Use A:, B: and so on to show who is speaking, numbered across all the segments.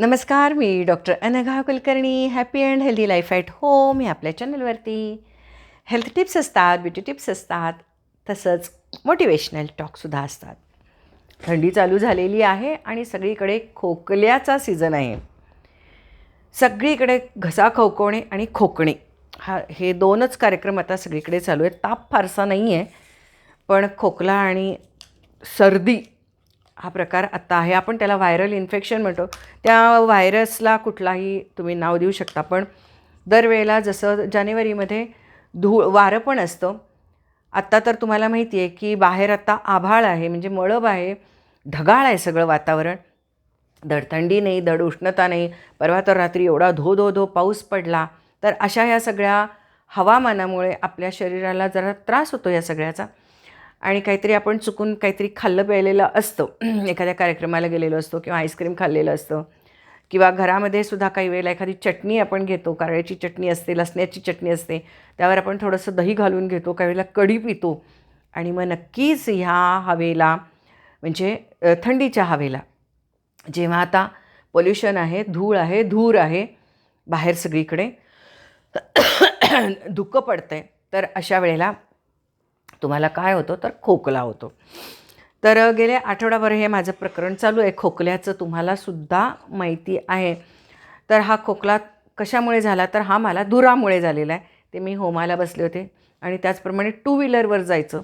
A: नमस्कार मी doctor Anagha Kulkarni. Happy and healthy life at home या आपल्या चॅनलवरती हेल्थ टिप्स असतात ब्युटी टिप्स असतात तसंच मोटिवेशनल टॉकसुद्धा असतात. थंडी चालू झालेली आहे आणि सगळीकडे खोकल्याचा सीझन आहे. सगळीकडे घसा खवकवणे आणि खोकणे. हा हे दोनच कार्यक्रम आता सगळीकडे चालू आहेत. ताप फारसा नाही आहे पण खोकला आणि सर्दी हा प्रकार आत्ता आहे. आपण त्याला व्हायरल इन्फेक्शन म्हणतो. त्या व्हायरसला कुठलाही तुम्ही नाव देऊ शकता पण दरवेळेला जसं जानेवारीमध्ये धूळ वारं पण असतं. आत्ता तर तुम्हाला माहिती आहे की बाहेर आत्ता आभाळ आहे म्हणजे मळब आहे ढगाळ आहे सगळं वातावरण. धड थंडी नाही धड उष्णता नाही परवा तर रात्री एवढा धो धो धो पाऊस पडला. तर अशा ह्या सगळ्या हवामानामुळे आपल्या शरीराला जरा त्रास होतो या सगळ्याचा. आणि काहीतरी आपण चुकून काहीतरी खाल्लं प्यायलेलं असतं. एखाद्या कार्यक्रमाला गेलेलो असतो किंवा आईस्क्रीम खाल्लेलं असतं. किंवा घरामध्ये सुद्धा काही वेळेला एखादी चटणी आपण घेतो कारळ्याची चटणी असते लसण्याची चटणी असते त्यावर आपण थोडंसं दही घालून घेतो काही वेळेला कढी पितो. आणि मग नक्कीच ह्या हवेला म्हणजे थंडीच्या हवेला जेव्हा आता पोल्युशन आहे धूळ आहे धूर आहे बाहेर सगळीकडे धुकं पडतं आहे तर अशा वेळेला तुम्हाला काय होतं तर खोकला होतो. तर गेले आठवडाभर हे माझं प्रकरण चालू आहे. खोकल्याचं तुम्हालासुद्धा माहिती आहे. तर हा खोकला कशामुळे झाला? तर हा मला धुरामुळे झालेला आहे. ते मी होमाला बसले होते आणि त्याचप्रमाणे टू व्हीलरवर जायचं.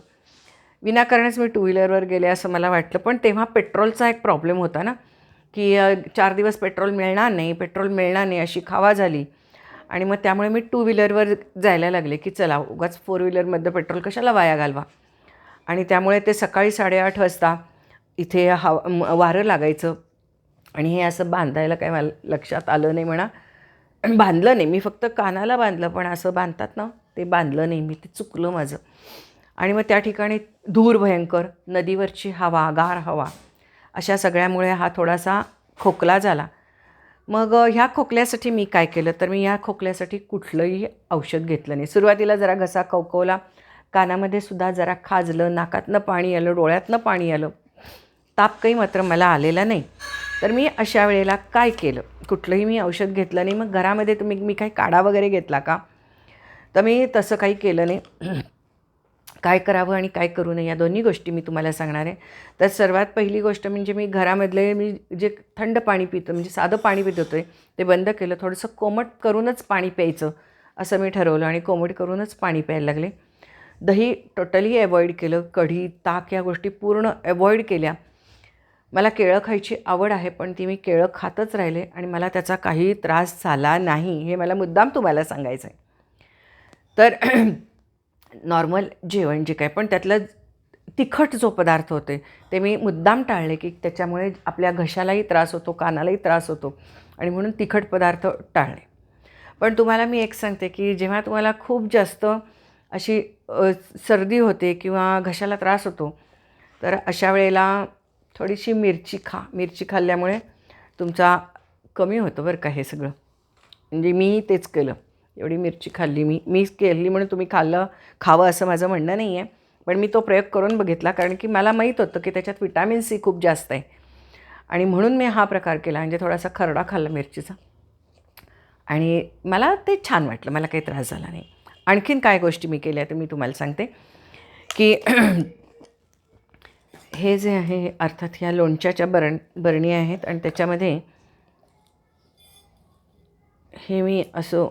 A: विनाकारणच मी टू व्हीलरवर गेले असं मला वाटलं. पण तेव्हा पेट्रोलचा एक प्रॉब्लेम होता ना की चार दिवस पेट्रोल मिळणार नाही पेट्रोल मिळणार नाही अशी खावा झाली. आणि मग त्यामुळे मी टू व्हीलरवर जायला लागले की चला उगाच फोर व्हीलरमध्ये पेट्रोल कशाला वाया घालवा? आणि त्यामुळे ते सकाळी साडेआठ वाजता इथे हवा वारं लागायचं. आणि हे असं बांधायला काय मला लक्षात आलं नाही म्हणा. बांधलं नाही मी फक्त कानाला बांधलं पण असं बांधतात ना ते बांधलं नाही मी ते चुकलं माझं. आणि मग त्या ठिकाणी धूर भयंकर नदीवरची हवा गार हवा अशा सगळ्यामुळे हा थोडासा खोकला झाला. मग ह्या खोकल्यासाठी मी काय केलं? तर मी ह्या खोकल्यासाठी कुठलंही औषध घेतलं नाही. सुरुवातीला जरा घसा कवकवला. कानामध्ये सुद्धा जरा खाजलं नाकातनं पाणी आलं डोळ्यातनं पाणी आलं. ताप काही मात्र मला आलेला नाही. तर मी अशा वेळेला काय केलं? कुठलंही मी औषध घेतलं नाही. मग घरामध्ये तुम्ही मी काही काढा वगैरे घेतला का? तर मी तसं काही केलं नाही. काय करावं आणि काय करू नये या दोन्ही गोष्टी मी तुम्हाला सांगणार आहे. तर सर्वात पहिली गोष्ट म्हणजे मी घरामधले मी जे थंड पाणी पितो म्हणजे साधं पाणी पित होते ते बंद केलं थोडंसं कोमट करूनच पाणी प्यायचं असं मी ठरवलं आणि कोमट करूनच पाणी प्यायला लागले. दही टोटली अवॉइड केलं कढी ताक या गोष्टी पूर्ण अवॉइड केल्या. मला केळं खायची आवड आहे पण ती मी केळं खातच राहिले आणि मला त्याचा काही त्रास झाला नाही हे मला मुद्दाम तुम्हाला सांगायचं आहे तर नॉर्मल जेवण जे काय पण त्यातलं तिखट जो पदार्थ होते ते मी मुद्दाम टाळले की त्याच्यामुळे आपल्या घशालाही त्रास होतो कानालाही त्रास होतो आणि म्हणून तिखट पदार्थ टाळले. पण तुम्हाला मी एक सांगते की जेव्हा तुम्हाला खूप जास्त अशी सर्दी होते किंवा घशाला त्रास होतो तर अशा वेळेला थोडीशी मिरची खा. मिरची खाल्ल्यामुळे तुमचा कमी होतं बरं का हे सगळं. म्हणजे मी तेच केलं. एवढी मिरची खाल्ली मी. मीच केली म्हणून तुम्ही खाल्लं खावं असं माझं म्हणणं नाही आहे पण मी तो प्रयोग करून बघितला कारण की मला माहीत होतं की त्याच्यात विटॅमिन सी खूप जास्त आहे. आणि म्हणून मी हा प्रकार केला म्हणजे थोडासा खरडा खाल्ला मिरचीचा. आणि मला ते छान वाटलं मला काही त्रास झाला नाही. आणखीन काय गोष्टी मी केल्या तर मी तुम्हाला सांगते. की हे जे आहे अर्थात ह्या लोणच्याच्या बरण बरणी आहेत आणि त्याच्यामध्ये हे मी असं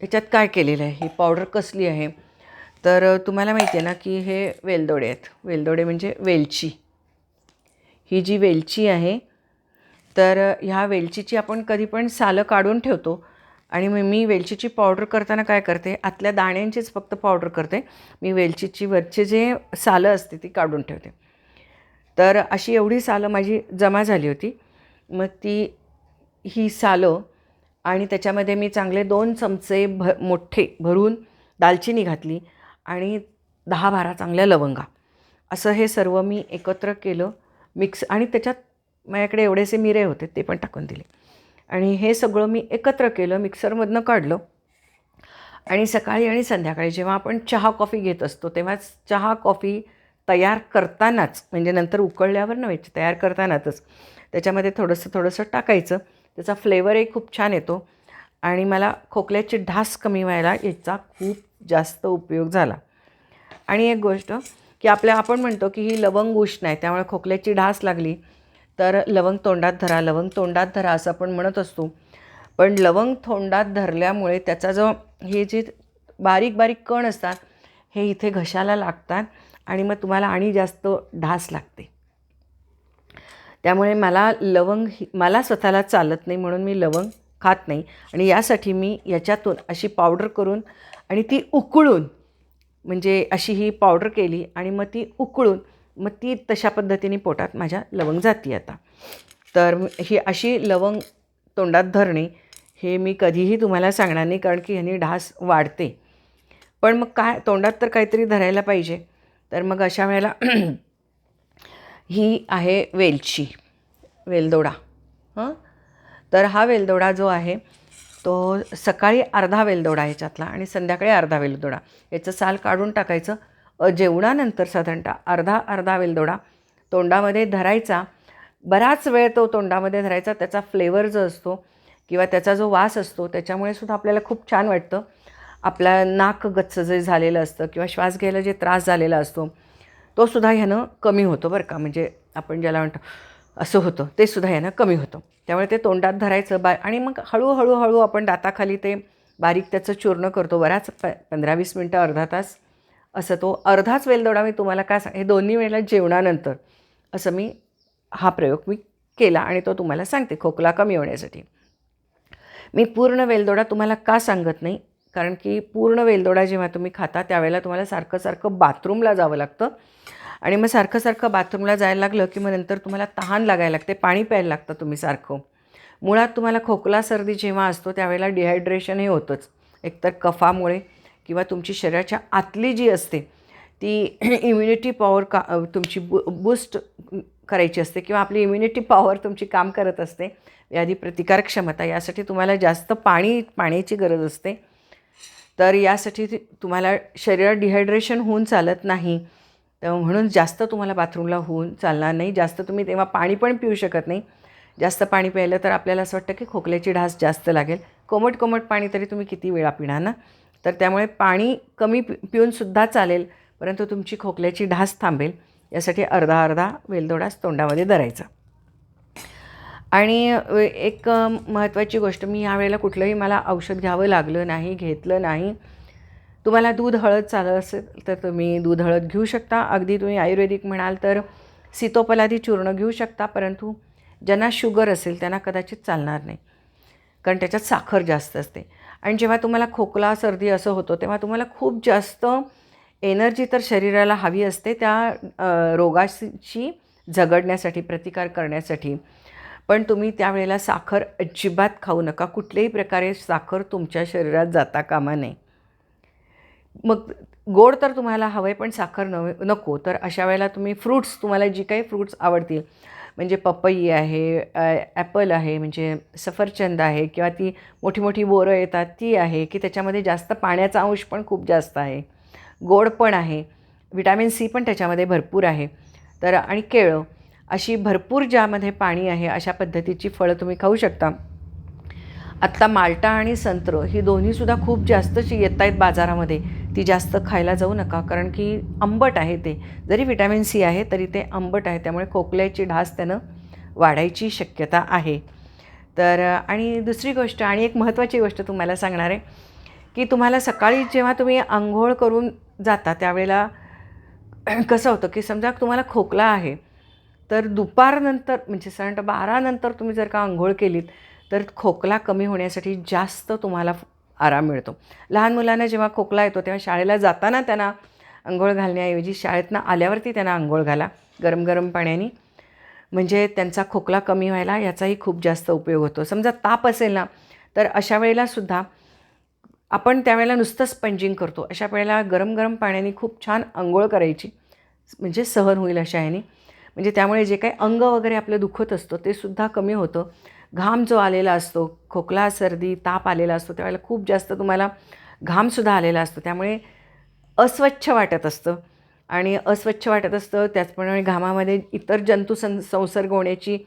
A: याच्यात काय केलेलं आहे? ही पावडर कसली आहे? तर तुम्हाला माहिती आहे ना की हे वेलदोडे आहेत. वेलदोडे म्हणजे वेलची. ही जी वेलची आहे तर ह्या वेलचीची आपण कधी पण सालं काढून ठेवतो आणि मग मी वेलचीची पावडर करताना काय करते? आतल्या दाण्यांचीच फक्त पावडर करते. मी वेलचीची वरचे जे सालं असते ती काढून ठेवते. तर अशी एवढी सालं माझी जमा झाली होती. मग ती ही सालं आणि त्याच्यामध्ये मी चांगले दोन चमचे भ मोठे भरून दालचिनी घातली आणि दहा बारा चांगल्या लवंगा. असं हे सर्व मी एकत्र केलं मिक्स आणि त्याच्यात माझ्याकडे एवढेसे मिरे होते ते पण टाकून दिले. आणि हे सगळं मी एकत्र केलं मिक्सरमधनं काढलं. आणि सकाळी आणि संध्याकाळी जेव्हा आपण चहा कॉफी घेत असतो तेव्हाच चहा कॉफी तयार करतानाच म्हणजे नंतर उकळल्यावर नव्हे तयार करतानाच त्याच्यामध्ये थोडंसं थोडंसं टाकायचं. त्याचा फ्लेवरही खूप छान येतो. आणि मला खोकल्याची ढास कमी व्हायला याचा खूप जास्त उपयोग झाला. आणि एक गोष्ट की आपल्या आपण म्हणतो की ही लवंग उष्ण आहे त्यामुळे खोकल्याची ढास लागली तर लवंग तोंडात धरा. लवंग तोंडात धरा असं आपण म्हणत असतो. पण लवंग तोंडात धरल्यामुळे त्याचा जो हे जे बारीक बारीक कण असतात हे इथे घशाला लागतात आणि मग तुम्हाला आणि जास्त ढास लागते. त्यामुळे मला लवंग ही मला स्वतःला चालत नाही म्हणून मी लवंग खात नाही. आणि यासाठी मी याच्यातून अशी पावडर करून आणि ती उकळून म्हणजे अशी ही पावडर केली आणि मग ती उकळून मग ती तशा पद्धतीने पोटात माझ्या लवंग जाती आता. तर ही अशी लवंग तोंडात धरणे हे मी कधीही तुम्हाला सांगणार नाही कारण की ह्यानी ढास वाढते. पण मग काय तोंडात तर काहीतरी धरायला पाहिजे. तर मग अशा वेळेला ही आहे वेलची वेलदोडा. हं? तर हा वेलदोडा जो आहे तो सकाळी अर्धा वेलदोडा ह्याच्यातला आणि संध्याकाळी अर्धा वेलदोडा. याचं साल काढून टाकायचं. जेवणानंतर साधारणतः अर्धा अर्धा वेलदोडा तोंडामध्ये धरायचा. बराच वेळ तो तोंडामध्ये धरायचा. त्याचा फ्लेवर जो असतो किंवा त्याचा जो वास असतो त्याच्यामुळे सुद्धा आपल्याला खूप छान वाटतं. आपला नाक गच्च जे झालेलं असतं किंवा श्वास घ्यायला जे त्रास झालेला असतो तो सुद्धा ह्यानं कमी होतो बरं का. म्हणजे आपण ज्याला म्हणतो असं होतं ते सुद्धा ह्यानं कमी होतं. त्यामुळे ते तोंडात धरायचं बा आणि मग हळूहळू हळू आपण दाताखाली ते बारीक त्याचं चूर्ण करतो. बराच प पंधरा वीस मिनटं अर्धा तास असं तो अर्धाच वेलदोडा मी तुम्हाला काय सांग हे दोन्ही वेळेला जेवणानंतर असं मी हा प्रयोग मी केला आणि तो तुम्हाला सांगते खोकला कमी होण्यासाठी. मी पूर्ण वेलदोडा तुम्हाला का सांगत नाही कारण की पूर्ण वेलदोडा जेव्हा तुम्ही खाता त्यावेळेला तुम्हाला सारखं सारखं बाथरूमला जावं लागतं. आणि मग सारखं सारखं बाथरूमला जायला लागलं की मग नंतर तुम्हाला तहान लागायला लागते पाणी प्यायला लागतं तुम्ही सारखं. मुळात तुम्हाला खोकला सर्दी जेव्हा असतो त्यावेळेला डिहायड्रेशन हे होतंच. एकतर कफामुळे किंवा तुमची शरीराच्या आतली जी असते ती इम्युनिटी पॉवर का तुमची बु बूस्ट करायची असते किंवा आपली इम्युनिटी पॉवर तुमची काम करत असते. व्याधी प्रतिकार क्षमता यासाठी तुम्हाला जास्त पाणी पाण्याची गरज असते. तर यासाठी तुम्हाला शरीरात डिहायड्रेशन होऊन चालत नाही. तर म्हणून जास्त तुम्हाला बाथरूमला होऊन चालणार नाही. जास्त तुम्ही तेव्हा पाणी पण पिऊ शकत नाही. जास्त पाणी प्यायलं तर आपल्याला असं वाटतं की खोकल्याची ढास जास्त लागेल. कोमट कोमट पाणी तरी तुम्ही किती वेळा पिणार ना? तर त्यामुळे पाणी कमी पि पिऊनसुद्धा चालेल परंतु तुमची खोकल्याची ढास थांबेल. यासाठी अर्धा अर्धा वेलदोडाच तोंडामध्ये धरायचा. आणि एक महत्त्वाची गोष्ट मी यावेळेला कुठलंही मला औषध घ्यावं लागलं नाही घेतलं नाही. तुम्हाला दूध हळद चालत असेल तर तुम्ही दूध हळद घेऊ शकता. अगदी तुम्ही आयुर्वेदिक म्हणाल तर सीतोपलादी चूर्ण घेऊ शकता परंतु ज्यांना शुगर असेल त्यांना कदाचित चालणार नाही कारण त्याच्यात साखर जास्त असते. आणि जेव्हा तुम्हाला खोकला सर्दी असं होतं तेव्हा तुम्हाला खूप जास्त एनर्जी तर शरीराला हवी असते त्या रोगाशी झगडण्यासाठी प्रतिकार करण्यासाठी. पण तुम्ही त्यावेळेला साखर अजिबात खाऊ नका. कुठल्याही प्रकारे साखर तुमच्या शरीरात जाता कामा नये. मग गोड तर तुम्हाला हवं आहे पण साखर नव्हे नको. तर अशा वेळेला तुम्ही फ्रूट्स तुम्हाला जी काही फ्रूट्स आवडतील म्हणजे पपई आहे ॲपल आहे म्हणजे सफरचंद आहे किंवा ती मोठी मोठी बोरं येतात ती आहे की त्याच्यामध्ये जास्त पाण्याचा अंश पण खूप जास्त आहे. गोड पण आहे. विटॅमिन सी पण त्याच्यामध्ये भरपूर आहे. तर आणि केळं. अशी भरपूर ज्यामध्ये पाणी आहे अशा पद्धतीची फळं तुम्ही खाऊ शकता. आत्ता माल्टा आणि संत्र ही दोन्हीसुद्धा खूप जास्तची येत आहेत बाजारामध्ये. ती जास्त खायला जाऊ नका कारण की आंबट आहे ते. जरी विटॅमिन सी आहे तरी ते आंबट आहे. त्यामुळे खोकल्याची ढास त्यानं वाढायची शक्यता आहे. तर आणि दुसरी गोष्ट आणि एक महत्त्वाची गोष्ट तुम्हाला सांगणार आहे की तुम्हाला सकाळी जेव्हा तुम्ही आंघोळ करून जाता त्यावेळेला कसं होतं की समजा तुम्हाला खोकला आहे तर दुपारनंतर म्हणजे साधारणतः बारानंतर तुम्ही जर का आंघोळ केलीत तर खोकला कमी होण्यासाठी जास्त तुम्हाला आराम मिळतो. लहान मुलांना जेव्हा खोकला येतो तेव्हा शाळेला जाताना त्यांना आंघोळ घालण्याऐवजी शाळेतनं आल्यावरती त्यांना आंघोळ घाला गरम गरम पाण्याने. म्हणजे त्यांचा खोकला कमी व्हायला याचाही खूप जास्त उपयोग होतो. समजा ताप असेल ना तर अशा वेळेला सुद्धा आपण त्यावेळेला नुसतं स्पंजिंग करतो. अशा वेळेला गरम गरम पाण्याने खूप छान आंघोळ करायची म्हणजे सहन होईल अशा ह्याने. म्हणजे त्यामुळे जे काही अंग वगैरे आपलं दुखत असतं ते सुद्धा कमी होतं. घाम जो आलेला असतो खोकला सर्दी ताप आलेला असतो त्यावेळेला खूप जास्त तुम्हाला घामसुद्धा आलेला असतो. त्यामुळे अस्वच्छ वाटत असतं. आणि अस्वच्छ वाटत असतं त्याचप्रमाणे घामामध्ये इतर जंतू सं संसर्ग होण्याची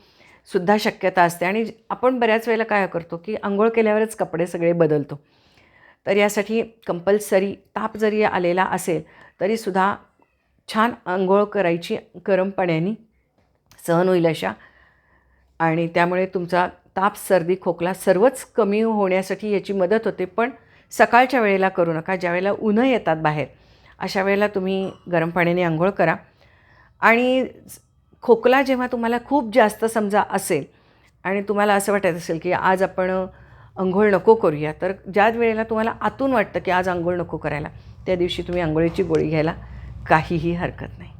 A: सुद्धा शक्यता असते. आणि आपण बऱ्याच वेळेला काय करतो की आंघोळ केल्यावरच कपडे सगळे बदलतो. तर यासाठी कंपल्सरी ताप जरी आलेला असेल तरीसुद्धा छान आंघोळ करायची गरम पाण्याने सहन होईल अशा. आणि त्यामुळे तुमचा ताप सर्दी खोकला सर्वच कमी होण्यासाठी याची मदत होते. पण सकाळच्या वेळेला करू नका ज्यावेळेला उन्हं येतात बाहेर अशा वेळेला तुम्ही गरम पाण्याने आंघोळ करा. आणि खोकला जेव्हा तुम्हाला खूप जास्त समजा असेल आणि तुम्हाला असं वाटत असेल की आज आपण आंघोळ नको करूया तर ज्या वेळेला तुम्हाला आतून वाटतं की आज आंघोळ नको करायला त्या दिवशी तुम्ही आंघोळीची गोळी घ्यायला. काहीही हरकत नाही.